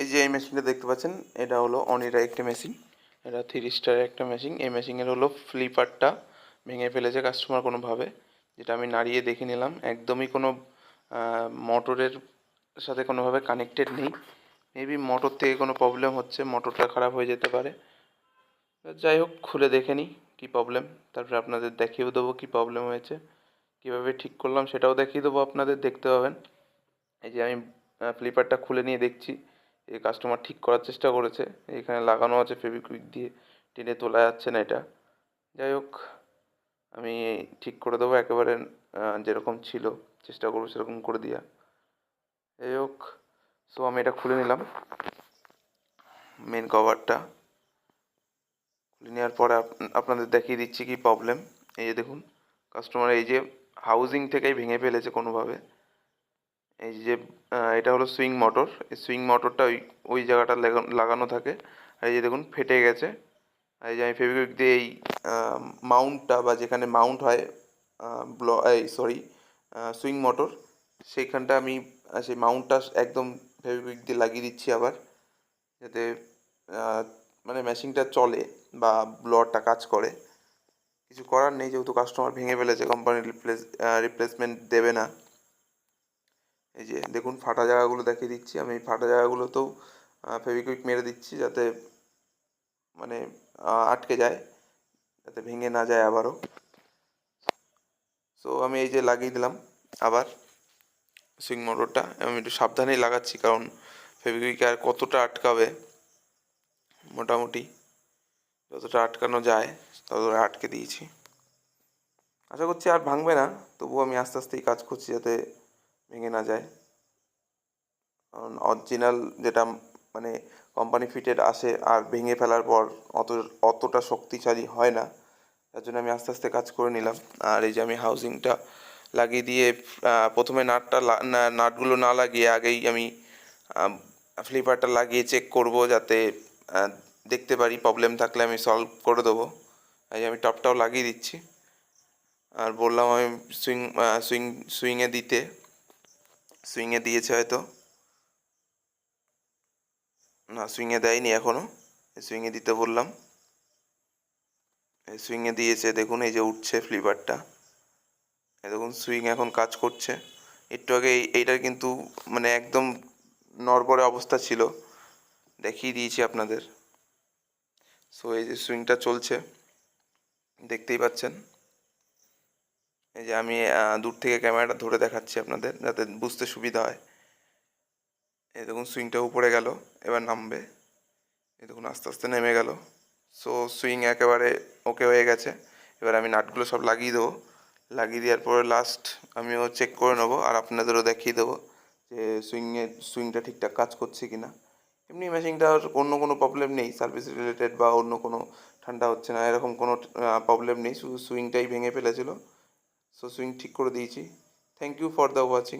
এই যে এই মেশিনটা দেখতে পাচ্ছেন, এটা হলো অনিরা একটা মেশিন। এটা থ্রি স্টারের একটা মেশিন। এই মেশিনের হলো ফ্লিপারটা ভেঙে ফেলেছে কাস্টমার কোনোভাবে, যেটা আমি নাড়িয়ে দেখে নিলাম। একদমই কোনো মোটরের সাথে কোনোভাবে কানেক্টেড নেই। মেবি মোটর থেকে কোনো প্রবলেম হচ্ছে মোটরটা খারাপ হয়ে যেতে পারে। যাই হোক, খুলে দেখে নিই কী প্রবলেম তারপরে আপনাদের দেখিয়েও দেবো কী প্রবলেম হয়েছে। কীভাবে ঠিক করলাম সেটাও দেখিয়ে দেবো, আপনাদের দেখতে পাবেন। এই যে আমি ফ্লিপারটা খুলে নিয়ে দেখছি। এই কাস্টমার ঠিক করার চেষ্টা করেছে। এখানে লাগানো আছে ফেভিকুইক দিয়ে, টেনে তোলা যাচ্ছে না এটা। যাই হোক, আমি ঠিক করে দেবো একেবারে যেরকম ছিল, চেষ্টা করব সেরকম করে দেওয়া যাই হোক সো আমি এটা খুলে নিলাম মেন কভারটা খুলে নেওয়ার পরে আপনাদের দেখিয়ে দিচ্ছি কি প্রবলেম এই যে দেখুন কাস্টমার এই যে হাউজিং থেকেই ভেঙে ফেলেছে কোনোভাবে। এই যে এটা হলো সুইং মোটর এই সুইং মোটরটা ওই ওই জায়গাটা লাগানো থাকে। আর এই যে দেখুন, ফেটে গেছে। আর এই যে আমি ফেভিকুইক দিয়ে এই মাউন্টটা বা যেখানে মাউন্ট হয় ব্ল এই সরি সুইং মোটর সেইখানটা আমি সেই মাউন্টটা একদম ফেভিকুইক দিয়ে লাগিয়ে দিচ্ছি আবার। যাতে মানে মেশিনটা চলে বা ব্লোয়ারটা কাজ করে। কিছু করার নেই, যেহেতু কাস্টমার ভেঙে ফেলেছে কোম্পানি রিপ্লেস রিপ্লেসমেন্ট দেবে না। এই যে দেখুন ফাটা জায়গাগুলো দেখিয়ে দিচ্ছি। আমি ফাটা জায়গাগুলোতেও ফেভিকুইক মেরে দিচ্ছি যাতে মানে আটকে যায়, যাতে ভেঙে না যায় আবারও। সো আমি এই যে লাগিয়ে দিলাম আবার সুইং মোটরটা। আমি একটু সাবধানেই লাগাচ্ছি কারণ ফেভিকুইক আর কতটা আটকাবে, মোটামুটি যতটা আটকানো যায় ততটা আটকে দিয়েছি। আশা করছি আর ভাঙবে না, তবুও আমি আস্তে আস্তেই কাজ করছি যাতে ভেঙে না যায়। কারণ অরিজিনাল যেটা মানে কোম্পানি ফিটেড আসে আর ভেঙে ফেলার পর অত, অতটা শক্তিশালী হয় না। তার জন্য আমি আস্তে আস্তে কাজ করে নিলাম। আর এই যে আমি হাউজিংটা লাগিয়ে দিয়ে প্রথমে নাটটা নাটগুলো না লাগিয়ে আগেই আমি ফ্লিপারটা লাগিয়ে চেক করব যাতে দেখতে পারি প্রবলেম থাকলে আমি সলভ করে দেবো। এই আমি টপটাও লাগিয়ে দিচ্ছি। আর বললাম আমি সুইং সুইং সুইংয়ে দিতে। সুইংয়ে দিয়েছে হয়তো। না সুইংয়ে দেয়নি এখনও সুইংয়ে দিতে বললাম। সুইংয়ে দিয়েছে, দেখুন এই যে উঠছে ফ্লিপারটা দেখুন সুইং এখন কাজ করছে। একটু আগে এইটার কিন্তু মানে একদম নড়বড়ে অবস্থা ছিল। দেখিয়ে দিয়েছি আপনাদের। সো এই যে সুইংটা চলছে, দেখতেই পাচ্ছেন। এই যে আমি দূর থেকে ক্যামেরাটা ধরে দেখাচ্ছি আপনাদের, যাতে বুঝতে সুবিধা হয়। এই দেখুন, সুইংটা উপরে গেল, এবার নামবে। এই দেখুন, আস্তে আস্তে নেমে গেল। সো সুইং একেবারে ওকে হয়ে গেছে। এবার আমি নাটগুলো সব লাগিয়ে দেবো। লাগিয়ে দেওয়ার পরে লাস্ট আমিও চেক করে নেব আর আপনাদেরও দেখিয়ে দেবো যে সুইংয়ে, সুইংটা ঠিকঠাক কাজ করছে কি না এমনি মেশিনটার অন্য কোনো প্রবলেম নেই সার্ভিস রিলেটেড বা অন্য কোনো ঠান্ডা হচ্ছে না, এরকম কোনো প্রবলেম নেই। শুধু সুইংটাই ভেঙে ফেলেছিলো। সো সুইং ঠিক করে দিয়েছি। Thank you for the watching